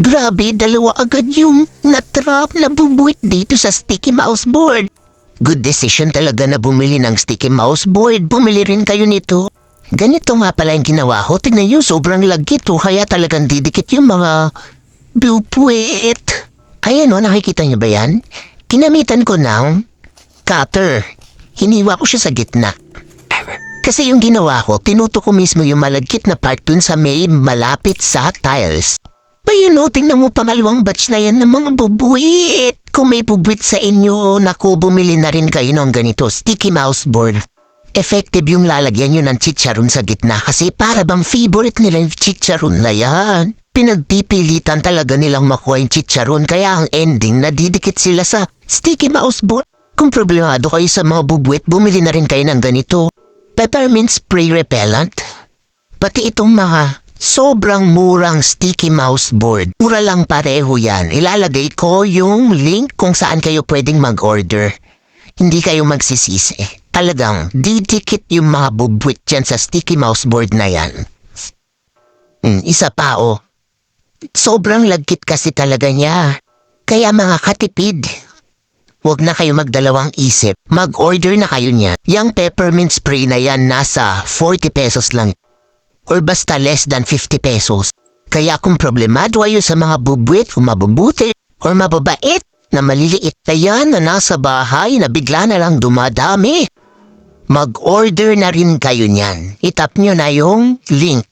Grabe, dalawa agad yung natrap na bubuit dito sa Sticky Mouse Board. Good decision talaga na bumili ng Sticky Mouse Board. Bumili rin kayo nito. Ganito nga pala yung ginawa ko. Tignan nyo, sobrang lagkit oh. Kaya talagang didikit yung mga bubuit. Ayan o, nakikita nyo ba yan? Kinamitan ko ng cutter. Hiniwa ko siya sa gitna. Kasi yung ginawa ko, tinuto ko mismo yung malagkit na part dun sa may malapit sa tiles. Ayun o, tingnan mo pangalawang batch na yan ng mga bubuit. Kung may bubuit sa inyo, naku, bumili na rin kayo ng ganito, sticky mouse board. Effective yung lalagyan nyo ng chicharon sa gitna kasi para bang favorite nila yung chicharon na yan. Pinagpipilitan talaga nilang makuha yung chicharon kaya ang ending nadidikit sila sa sticky mouse board. Kung problemado kayo sa mga bubuit, bumili na rin kayo ng ganito. Peppermint spray repellent. Pati itong mga sobrang murang sticky mouse board. Mura lang pareho yan. Ilalagay ko yung link kung saan kayo pwedeng mag-order. Hindi kayo magsisisi. Talagang didikit yung mga bubuit dyan sa sticky mouse board na yan. Hmm, isa pa oh. Sobrang lagkit kasi talaga niya. Kaya mga katipid, Huwag na kayo magdalawang isip. Mag-order na kayo niya. Yang peppermint spray na yan nasa 40 pesos lang. Or basta less than 50 pesos. Kaya kung problemado kayo sa mga bubuit o mabubuti or mababait na maliliit na yan na nasa bahay na bigla na lang dumadami, mag-order na rin kayo niyan. Itap nyo na yung link.